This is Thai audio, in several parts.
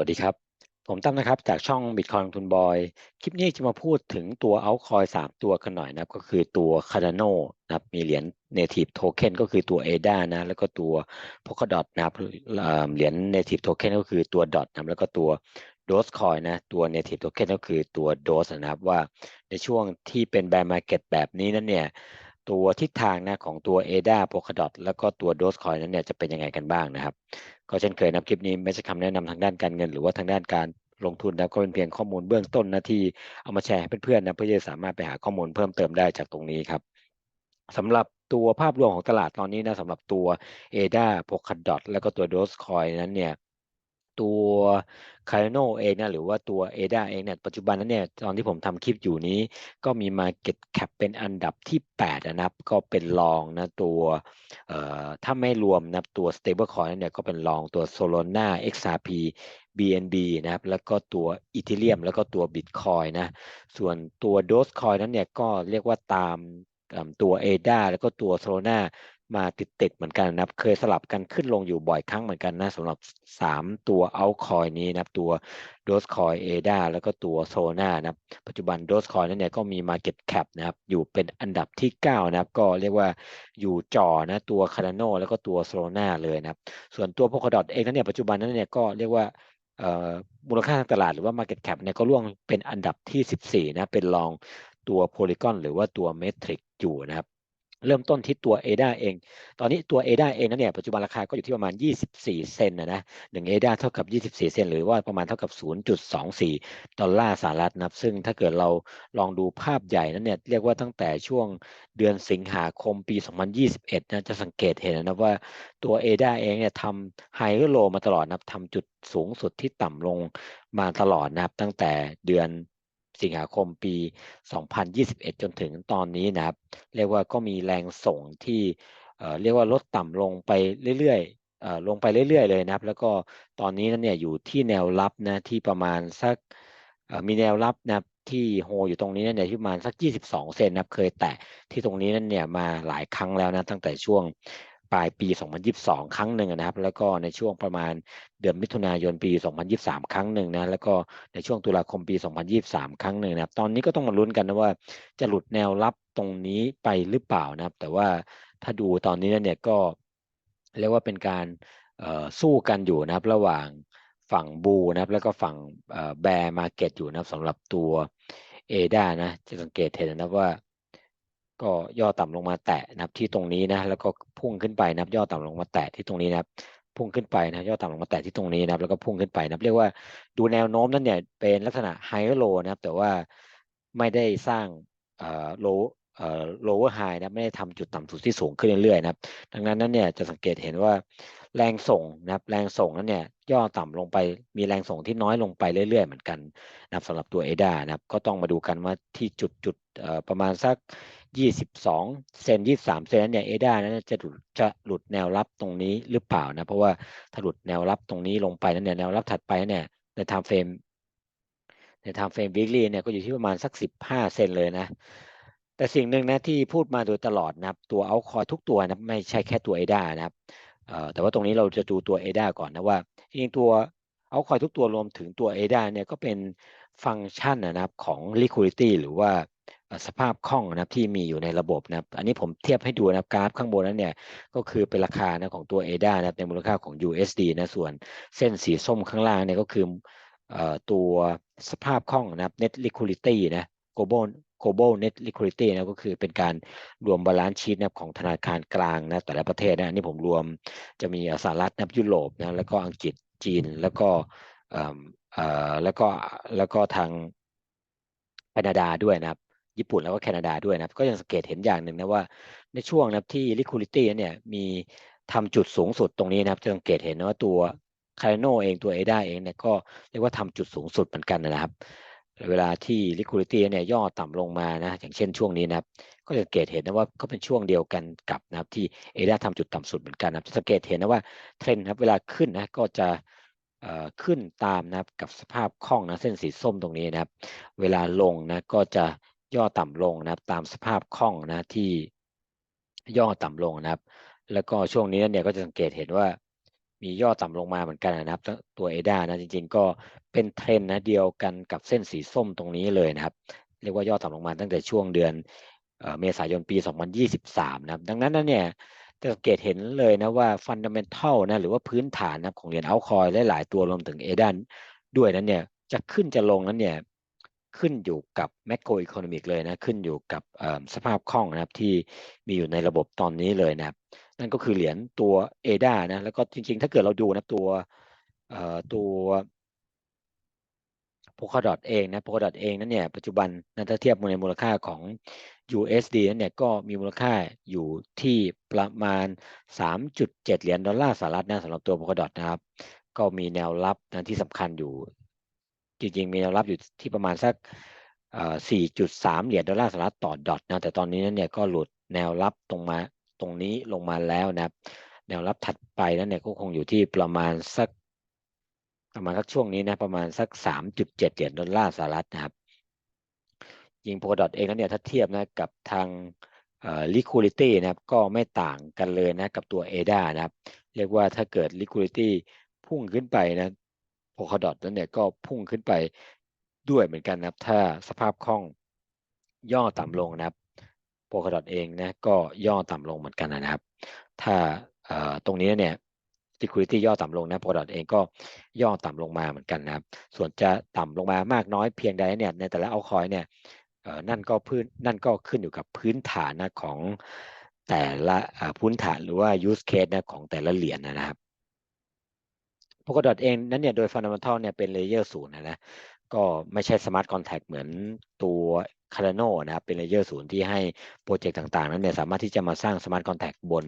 วัสดีครับ ผมตั้มนะครับ จากช่อง Bitcoin ลงทุนบอย คลิปนี้จะมาพูดถึงตัว altcoin 3 ตัวกันหน่อยนะครับ ก็คือตัว Cardano นะครับ มีเหรียญ native token ก็คือตัว ADA นะ แล้วก็ตัว Polkadot นะครับ เหรียญ native token ก็คือตัว DOT นะแล้วก็ตัว Dogecoin นะ ตัว native token ก็คือตัว Doge นะครับว่าในช่วงที่เป็น bear market แบบนี้นั้นเนี่ย ตัวทิศทางนะของตัว ADA Polkadot แล้วก็ตัว Dogecoin นั้นเนี่ยจะเป็นยังไงกันบ้างนะครับ ก็เช่นเคยนะคลิปนี้ไม่ใช่คำแนะนำทางด้านการเงิน หรือว่าทางด้านการลงทุนนะก็เป็นเพียงข้อมูลเบื้องต้นนะที่เอามาแชร์ให้เพื่อนๆนะเพื่อจะสามารถไปหาข้อมูลเพิ่มเติมได้จากตรงนี้ครับสำหรับตัวภาพรวมของตลาดตอนนี้นะสำหรับตัว ADA Polkadot แล้วก็ตัว Dogecoin นั้นเนี่ย ตัว Cardano เองนะหรือว่าตัว ADA เองเนี่ยปัจจุบันนั้นเนี่ยตอนที่ผมทำคลิปอยู่นี้ ก็มี Market Cap เป็นอันดับที่ 8 นะครับ ก็เป็นรองนะตัวถ้าไม่รวมนะตัว Stablecoin นั้นเนี่ยก็เป็นรองตัว Solana XRP BNB นะครับ แล้วก็ตัว Ethereum แล้วก็ตัว Bitcoin นะ ส่วนตัว Dogecoin นั้นเนี่ยก็เรียกว่าตามตัว ADA แล้วก็ตัว Solana มาติดๆเหมือนกันนะครับ เคยสลับกันขึ้นลงอยู่บ่อยครั้งเหมือนกันนะสำหรับ 3 ตัว altcoin นี้นะครับ ตัว Dogecoin ADA แล้วก็ตัว Solana นะครับ ปัจจุบัน Dogecoin นั้นเนี่ยก็มี market cap นะครับ อยู่เป็นอันดับที่ 9 นะครับ ก็เรียกว่าอยู่จ่อนะตัว Cardano แล้วก็ตัว Solana เลยนะครับ ส่วนตัว Polkadot เองนั้นเนี่ยปัจจุบันนั้นเนี่ยก็เรียกว่ามูลค่าทางตลาดหรือว่า market cap เนี่ยก็ร่วงเป็นอันดับที่ 14 นะเป็นรองตัว Polygon หรือว่าตัว Matrix อยู่นะครับ เริ่มต้นที่ตัว ADA เอง ตอนนี้ตัว ADA เองนั้นเนี่ยปัจจุบันราคาก็อยู่ที่ประมาณ 24 เซนต์นะหนะ1 ADA เท่ากับ 24 เซนหรือว่าประมาณเท่ากับ 0.24 ดอลลาร์สหรัฐนะครับ ซึ่งถ้าเกิดเราลองดูภาพใหญ่นั้นเนี่ยเรียกว่าตั้งแต่ช่วงเดือนสิงหาคมปี 2021 นะจะสังเกตเห็นนะว่าตัว ADA เองเนี่ยทำไฮโลมาตลอดนะครับทำจุดสูงสุดที่ต่ำลงมาตลอดนะครับ ตั้งแต่เดือน สิงหาคมปี 2021 จนถึงตอนนี้นะครับ เรียกว่าก็มีแรงส่งที่เรียกว่าลดต่ำลงไปเรื่อยๆลงไปเรื่อยๆเลยนะครับ แล้วก็ตอนนี้นั้นเนี่ยอยู่ที่แนวรับนะที่ประมาณสักมีแนวรับนะที่โฮอยู่ตรงนี้นั่นเนี่ยที่ประมาณสัก 22 เซนนะครับเคยแตะที่ตรงนี้นั่นเนี่ยมาหลายครั้งแล้วนะตั้งแต่ช่วง ปลายปี 2022 ครั้งหนึ่งนะครับ แล้วก็ในช่วงประมาณเดือนมิถุนายนปี 2023 ครั้งหนึ่งนะ แล้วก็ในช่วงตุลาคมปี 2023 ครั้งหนึ่งนะครับ ตอนนี้ก็ต้องมาลุ้นกันนะว่าจะหลุดแนวรับตรงนี้ไปหรือเปล่านะครับ แต่ว่าถ้าดูตอนนี้เนี่ยก็เรียกว่าเป็นการสู้กันอยู่นะครับระหว่างฝั่งบูนะครับ แล้วก็ฝั่งแบร์มาเก็ตอยู่นะครับสำหรับตัวเอดานะจะสังเกตเห็นนะว่าก็ย่อต่ำลงมาแตะนะครับที่ตรงนี้นะแล้วก็พุ่งขึ้นไปนะครับ ย่อต่ำลงมาแตะที่ตรงนี้นะครับ พุ่งขึ้นไปนะย่อต่ำลงมาแตะที่ตรงนี้นะครับ แล้วก็พุ่งขึ้นไปนะครับ เรียกว่าดูแนวโน้มนั้นเนี่ยเป็นลักษณะไฮโลนะครับ แต่ว่าไม่ได้สร้างเอ่อโลเอ่อ lower high นะไม่ได้ทำจุดต่ำสุดที่สูงขึ้นเรื่อยๆนะครับ ดังนั้นนั้นเนี่ยจะสังเกตเห็นว่าแรงส่งนะครับ แรงส่งนั้นเนี่ยย่อต่ำลงไปมีแรงส่งที่น้อยลงไปเรื่อยๆ เหมือนกันนะครับสำหรับตัวเอดานะครับ ก็ต้องมาดูกันว่าที่จุดจุดประมาณสัก 22 เซน 23 เซนเนี่ยเอดานั้นจะหลุดจะหลุดแนวรับตรงนี้หรือเปล่านะ เพราะว่าถ้าหลุดแนวรับตรงนี้ลงไปนั้นเนี่ยแนวรับถัดไปเนี่ยในไทม์เฟรมในไทม์เฟรมวิกฤตเนี่ยก็อยู่ที่ประมาณสัก 15 เซนเลยนะ แต่สิ่งหนึ่งนะที่พูดมาโดยตลอดนะครับ ตัวเอาคอยทุกตัวนะไม่ใช่แค่ตัวเอดานะครับแต่ว่าตรงนี้เราจะดูตัวเอดาก่อนนะว่าจริงตัวเอาคอยทุกตัวรวมถึงตัวเอดาเนี่ยก็เป็นฟังก์ชันนะครับของ liquidity หรือว่า สภาพคล่องนะครับที่มีอยู่ในระบบนะครับ อันนี้ผมเทียบให้ดูนะครับกราฟข้างบนนั้นเนี่ยก็คือเป็นราคานะของตัว ADA นะครับในมูลค่าของ USD นะส่วนเส้นสีส้มข้างล่างเนี่ยก็คือตัวสภาพคล่องนะครับ net liquidity นะ global global net liquidity นะก็คือเป็นการรวมบาลานซ์ชีตนะของธนาคารกลางนะแต่ละประเทศนะนี่ผมรวมจะมีสหรัฐนะยุโรปนะแล้วก็อังกฤษจีนแล้วก็แล้วก็แล้วก็ทางแคนาดาด้วยนะครับ ญี่ปุ่นแล้วก็แคนาดาด้วยนะครับ ก็ยังสังเกตเห็นอย่างหนึ่งนะว่าในช่วงนะครับที่ liquidity เนี่ยมีทำจุดสูงสุดตรงนี้นะครับจะสังเกตเห็นนะว่าตัวคาร์โนเองตัวเอดาเองเนี่ยก็เรียกว่าทำจุดสูงสุดเหมือนกันนะครับ เวลาที่ liquidity เนี่ยย่อต่ำลงมานะอย่างเช่นช่วงนี้นะครับ ก็จะสังเกตเห็นนะว่าก็เป็นช่วงเดียวกันกับนะครับที่เอดาทำจุดต่ำสุดเหมือนกันนะครับสังเกตเห็นนะว่าเทรนด์ครับเวลาขึ้นนะก็จะขึ้นตามนะครับกับสภาพคล่องนะเส้นสีส้มตรงนี้นะครับ เวลาลงนะก็จะ ย่อต่ำลงนะครับ ตามสภาพคล่องนะที่ย่อต่ำลงนะครับ แล้วก็ช่วงนี้เนี่ยก็จะสังเกตเห็นว่ามีย่อต่ำลงมาเหมือนกันนะครับ ตัวเอดานะจริง ๆ ก็เป็นเทรนนะเดียวกันกับเส้นสีส้มตรงนี้เลยนะครับ เรียกว่าย่อต่ำลงมาตั้งแต่ช่วงเดือนเมษายนปี 2023 นะครับ ดังนั้นนะเนี่ยจะสังเกตเห็นเลยนะว่าฟันดัมเมนทัลนะหรือว่าพื้นฐานนะของเหรียญเอาคอยหลายตัวรวมถึงเอดันด้วยนั้นเนี่ยจะขึ้นจะลงนั้นเนี่ย ขึ้นอยู่กับแมกโรอีโคโนมิกเลยนะขึ้นอยู่กับสภาพคล่องนะครับที่มีอยู่ในระบบตอนนี้เลยนะครับนั่นก็คือเหรียญตัวเอดานะแล้วก็จริงๆ ถ้าเกิดเราดูนะตัวตัวโพคาดอทเองนะโพคาดอทเองนั้นเนี่ยปัจจุบันนะถ้าเทียบในมูลค่าของ USD นั้นเนี่ยก็มีมูลค่าอยู่ที่ประมาณ 3.7 เหรียญดอลลาร์สหรัฐนะสำหรับตัวโพคาดอทนะครับ ก็มีแนวรับนะที่สำคัญอยู่ จริงๆมีแนวรับอยู่ที่ประมาณสัก 4.3 เหรียญดอลลาร์สหรัฐต่อดอทนะแต่ตอนนี้นั้นเนี่ยก็หลุดแนวรับตรงมาตรงนี้ลงมาแล้วนะครับ แนวรับถัดไปนั้นเนี่ยก็คงอยู่ที่ประมาณสัก ประมาณสักช่วงนี้นะประมาณสัก 3.7 เหรียญดอลลาร์สหรัฐนะครับยิงโพดอทเองนั้นเนี่ยถ้าเทียบนะกับทาง liquidity นะครับก็ไม่ต่างกันเลยนะกับตัว ADA นะครับ เรียกว่าถ้าเกิด liquidity พุ่งขึ้นไปนะ โพคาดอทนั้นเนี่ยก็พุ่งขึ้นไปด้วยเหมือนกันนะครับ ถ้าสภาพคล่องย่อต่ำลงนะครับโพคาดเองนะก็ย่อต่ำลงเหมือนกันนะครับ ถ้าตรงนี้เนี่ย Security ย่อต่ำลงนะ Polkadot เองก็ย่อต่ำลงมาเหมือนกันนะครับ ส่วนจะต่ำลงมามากน้อยเพียงใดเนี่ยในแต่ละเอาคอยเนี่ยนั่นก็พื้นนั่นก็ขึ้นอยู่กับพื้นฐานนะของแต่ละพื้นฐานหรือว่า use case นะของแต่ละเหรียญนะครับ Polkadot เองนั้นเนี่ยโดย fundamental เนี่ยเป็นเลเยอร์ศูนย์นะนะก็ไม่ใช่ smart contract เหมือนตัว Cardano นะครับเป็นเลเยอร์ศูนย์ที่ให้โปรเจกต์ต่างๆ นั้นเนี่ยสามารถที่จะมาสร้าง smart contract บน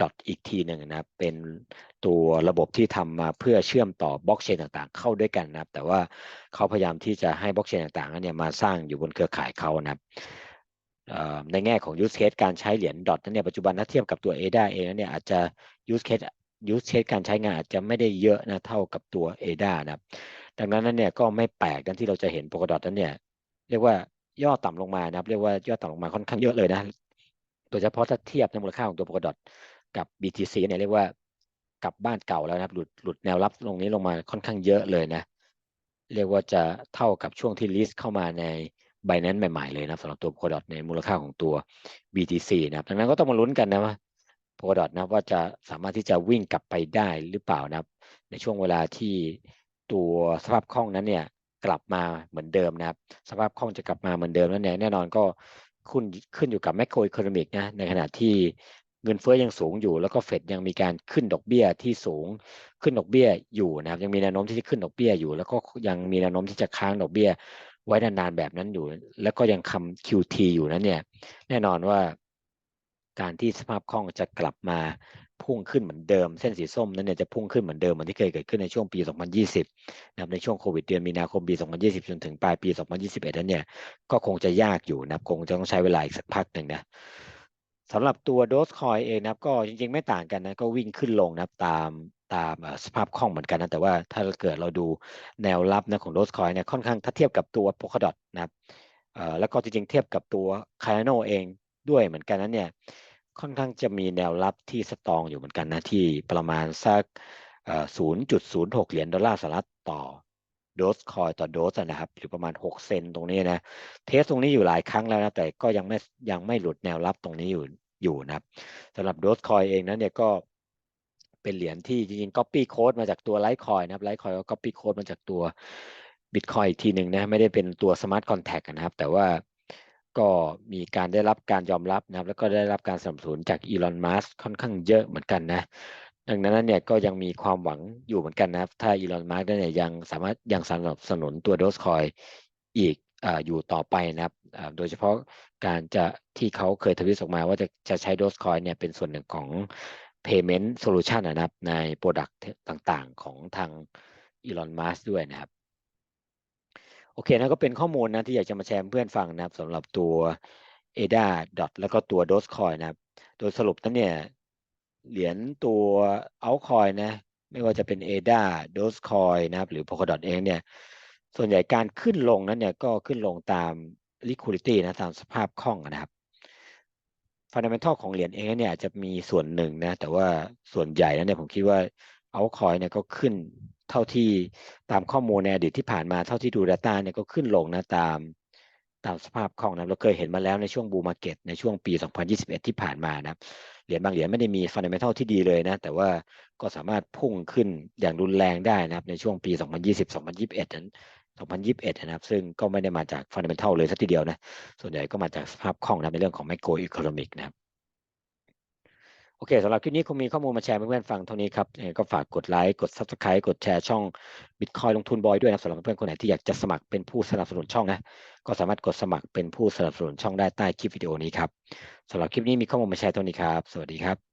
ดอทอีกทีหนึ่งนะครับเป็นตัวระบบที่ทำมาเพื่อเชื่อมต่อบล็อกเชนต่างๆ เข้าด้วยกันนะครับ แต่ว่าเขาพยายามที่จะให้บล็อกเชนต่างๆเนี่ยมาสร้างอยู่บนเครือข่ายเขานะครับในแง่ของ use case การใช้เหรียญดอทนั้นเนี่ยปัจจุบันถ้าเทียบกับตัว ADA เองนั้นเนี่ยอาจจะ use case use case การใช้งานอาจจะไม่ได้เยอะนะเท่ากับตัว ADA นะครับดังนั้นนั้นเนี่ยก็ไม่แปลกดังที่เราจะเห็นโปรกดอทนั้นเนี่ยเรียกว่าย่อต่ำลงมานะครับ เรียกว่าย่อต่ำลงมาค่อนข้างเยอะเลยนะโดยเฉพาะถ้าเทียบในมูลค่าของตัวโปรกดอทกับ BTC เนี่ยเรียกว่ากลับบ้านเก่าแล้วนะครับ หลุดหลุดแนวรับตรงนี้ลงมาค่อนข้างเยอะเลยนะ เรียกว่าจะเท่ากับช่วงที่ลิสต์เข้ามาในใบนั้นใหม่ๆเลยนะสำหรับตัว Polkadot ในมูลค่าของตัว BTC นะครับดังนั้นก็ต้องมาลุ้นกันนะว่า p o l a d o t นะว่าจะสามารถที่จะวิ่งกลับไปได้หรือเปล่านะครับ ในช่วงเวลาที่ตัวสภาพคล่องนั้นเนี่ยกลับมาเหมือนเดิมนะครับ สภาพคล่องจะกลับมาเหมือนเดิมแล้วเนี่ยแน่นอนก็ขึ้นขึ้นอยู่กับแมคโครอิคโนมิกนะในขณะที่เงินเฟ้อยังสูงอยู่ แล้วก็เฟดยังมีการขึ้นดอกเบี้ยที่สูงขึ้นดอกเบี้ยอยู่นะครับ ยังมีแนวโน้มที่จะขึ้นดอกเบี้ยอยู่ แล้วก็ยังมีแนวโน้มที่จะค้างดอกเบี้ยไว้นานๆแบบนั้นอยู่ แล้วก็ยังคำ QT อยู่นั้นเนี่ย แน่นอนว่า การที่สภาพคล่องจะกลับมาพุ่งขึ้นเหมือนเดิม เส้นสีส้มนั้นเนี่ยจะพุ่งขึ้นเหมือนเดิมเหมือนที่เคยเกิดขึ้นในช่วงปี 2020 นะครับในช่วงโควิดเดือนมีนาคมปี 2020 จนถึงปลายปี 2021 นั้นเนี่ยก็คงจะยากอยู่นะครับคงจะต้องใช้เวลาอีกสักพักหนึ่งนะสำหรับตัวโดสคอยเองนะครับก็จริงๆไม่ต่างกันนะก็วิ่งขึ้นลงนะครับตามตามสภาพคล่องเหมือนกันนะแต่ว่าถ้าเกิดเราดูแนวรับนะของโดสคอยเนี่ยค่อนข้างถ้าเทียบกับตัวโพคดอทนะครับแล้วก็จริงๆเทียบกับตัวคาร์โนเองด้วยเหมือนกันนั้นเนี่ย ค่อนข้างจะมีแนวรับที่สตองอยู่เหมือนกันนะที่ประมาณสัก0.06 เหรียญดอลลาร์สหรัฐต่อโดสคอยต่อโดสนะครับอยู่ประมาณ 6 เซนตรงนี้นะเทสตรงนี้อยู่หลายครั้งแล้วนะแต่ก็ยังไม่ยังไม่หลุดแนวรับตรงนี้อยู่อยู่นะครับสำหรับโดสคอยเองนั้นเนี่ยก็เป็นเหรียญที่จริงๆ Copy Code มาจากตัวไลท์คอยนะครับไลท์คอยก็ Copy Code มาจากตัวบิตคอยอีกทีหนึ่งนะไม่ได้เป็นตัว Smart Contract นะครับ แต่ว่า ก็มีการได้รับการยอมรับนะครับ แล้วก็ได้รับการสนับสนุนจากอีลอนมัสค่อนข้างเยอะเหมือนกันนะดังนั้นเนี่ยก็ยังมีความหวังอยู่เหมือนกันนะครับ ถ้าอีลอนมัสก์เนี่ยยังสามารถยังสนับสนุนตัวโดสคอยอีกออยู่ต่อไปนะครับ โดยเฉพาะการจะที่เขาเคยทวิตออกมาว่าจะจะใช้โดสคอยเนี่ยเป็นส่วนหนึ่งของ payment solution นะครับใน product ต่างๆ ของทางอีลอนมัสด้วยนะครับ โอเคนะก็เป็นข้อมูลนะที่อยากจะมาแชร์เพื่อนฟังนะครับสำหรับตัว ADA dot แล้วก็ตัว Dogecoin นะครับโดยสรุปนั้นเนี่ยเหรียญตัวเอาคอยนะไม่ว่าจะเป็น ADA Dogecoin นะครับหรือ Polkadot เองเนี่ยส่วนใหญ่การขึ้นลงนั้นเนี่ยก็ขึ้นลงตาม liquidity นะตามสภาพคล่องนะครับ fundamental ของเหรียญเองเนี่ยอาจจะมีส่วนหนึ่งนะแต่ว่าส่วนใหญ่แล้วเนี่ยผมคิดว่าเอาคอยเนี่ยก็ขึ้น เท่าที่ตามข้อมูลในอดีตที่ผ่านมาเท่าที่ดู Data เนี่ยก็ขึ้นลงนะตามตามสภาพคล่องนะเราเคยเห็นมาแล้วในช่วงบูมมาเก็ตในช่วงปี 2021 ที่ผ่านมานะเหรียญบางเหรียญไม่ได้มีฟันเดเมนทัลที่ดีเลยนะ แต่ว่าก็สามารถพุ่งขึ้นอย่างรุนแรงได้นะครับในช่วงปี 2020-2021นั้น2021 นะครับ ซึ่งก็ไม่ได้มาจากฟันเดเมนทัลเลยสักทีเดียวนะ ส่วนใหญ่ก็มาจากสภาพคล่องนะในเรื่องของไมโครอีโคโนมิกนะครับ โอเคสำหรับคลิปนี้คงมีข้อมูลมาแชร์เพื่อนๆฟังเท่านี้ครับก็ฝากกดไลค์กด Subscribe กดแชร์ช่อง Bitcoin ลงทุนบอยด้วยนะสำหรับเพื่อนๆคนไหนที่อยากจะสมัครเป็นผู้สนับสนุนช่องนะก็สามารถกดสมัครเป็นผู้สนับสนุนช่องได้ใต้คลิปวิดีโอนี้ครับสำหรับคลิปนี้มีข้อมูลมาแชร์เท่านี้ครับ สวัสดีครับ